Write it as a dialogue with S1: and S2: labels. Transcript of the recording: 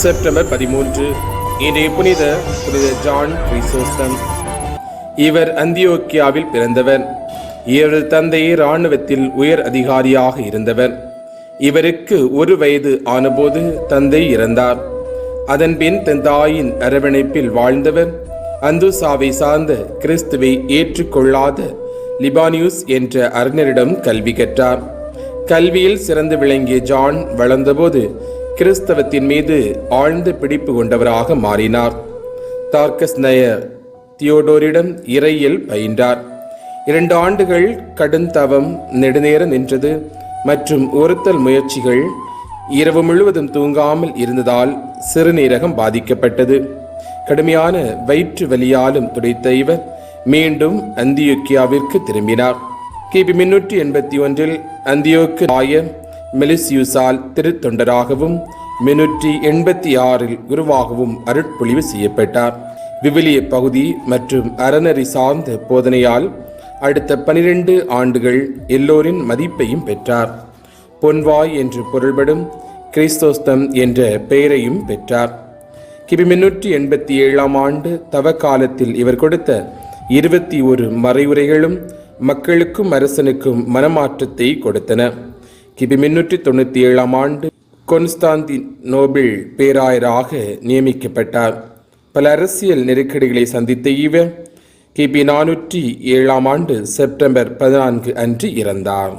S1: September பதிமூன்று. இன்றைய புனித புனித ஜான் இவர் அந்தியோக்கியாவில் பிறந்தவர். இவரது தந்தை இராணுவத்தில் உயர் அதிகாரியாக இருந்தவர். இவருக்கு ஒரு வயது ஆனபோது தந்தை இறந்தார். அதன்பின் தன் தாயின் அரவணைப்பில் வாழ்ந்தவர். அந்துசாவை சார்ந்த கிறிஸ்துவை ஏற்றுக்கொள்ளாத லிபானியூஸ் என்ற அறிஞரிடம் கல்வி கற்றார். கல்வியில் சிறந்து விளங்கிய ஜான் வளர்ந்தபோது கிறிஸ்தவத்தின் மீது ஆழ்ந்த பிடிப்பு கொண்டவராக மாறினார். தார்கஸ் நயர் தியோடோரிடம் இறையில் பயின்றார். இரண்டு ஆண்டுகள் கடுந்தவம் நெடுநேரம் நின்றது மற்றும் ஒருத்தல் முயற்சிகள் இரவு முழுவதும் தூங்காமல் இருந்ததால் சிறுநீரகம் பாதிக்கப்பட்டது. கடுமையான வயிற்று வலியாலும் துடைத்த இவர் மீண்டும் அந்தியோக்கியாவிற்கு திரும்பினார். கிபி முன்னூற்றி எண்பத்தி ஒன்றில் அந்தியோக்கு ஆயர் மெலிசியூசால் திருத்தொண்டராகவும் முன்னூற்றி எண்பத்தி ஆறில் குருவாகவும் அருட்பொழிவு செய்யப்பட்டார். விவிலிய பகுதி மற்றும் அறநெறி சார்ந்த போதனையால் அடுத்த பனிரெண்டு ஆண்டுகள் எல்லோரின் மதிப்பையும் பெற்றார். பொன்வாய் என்று பொருள்படும் கிறிஸ்தோஸ்தம் என்ற பெயரையும் பெற்றார். கிபி முன்னூற்றி எண்பத்தி ஏழாம் ஆண்டு தவ காலத்தில் இவர் கொடுத்த இருபத்தி ஒரு மறைவுரைகளும் மக்களுக்கும் அரசனுக்கும் மனமாற்றத்தை கொடுத்தன. கிபி முன்னூற்றி தொண்ணூற்றி ஏழாம் ஆண்டு கொன்ஸ்தாந்தி நோபிள் பேராயராக நியமிக்கப்பட்டார். பல அரசியல் நெருக்கடிகளை சந்தித்த இவர் கிபி நானூற்றி ஏழாம் ஆண்டு செப்டம்பர் பதினான்கு அன்று இறந்தார்.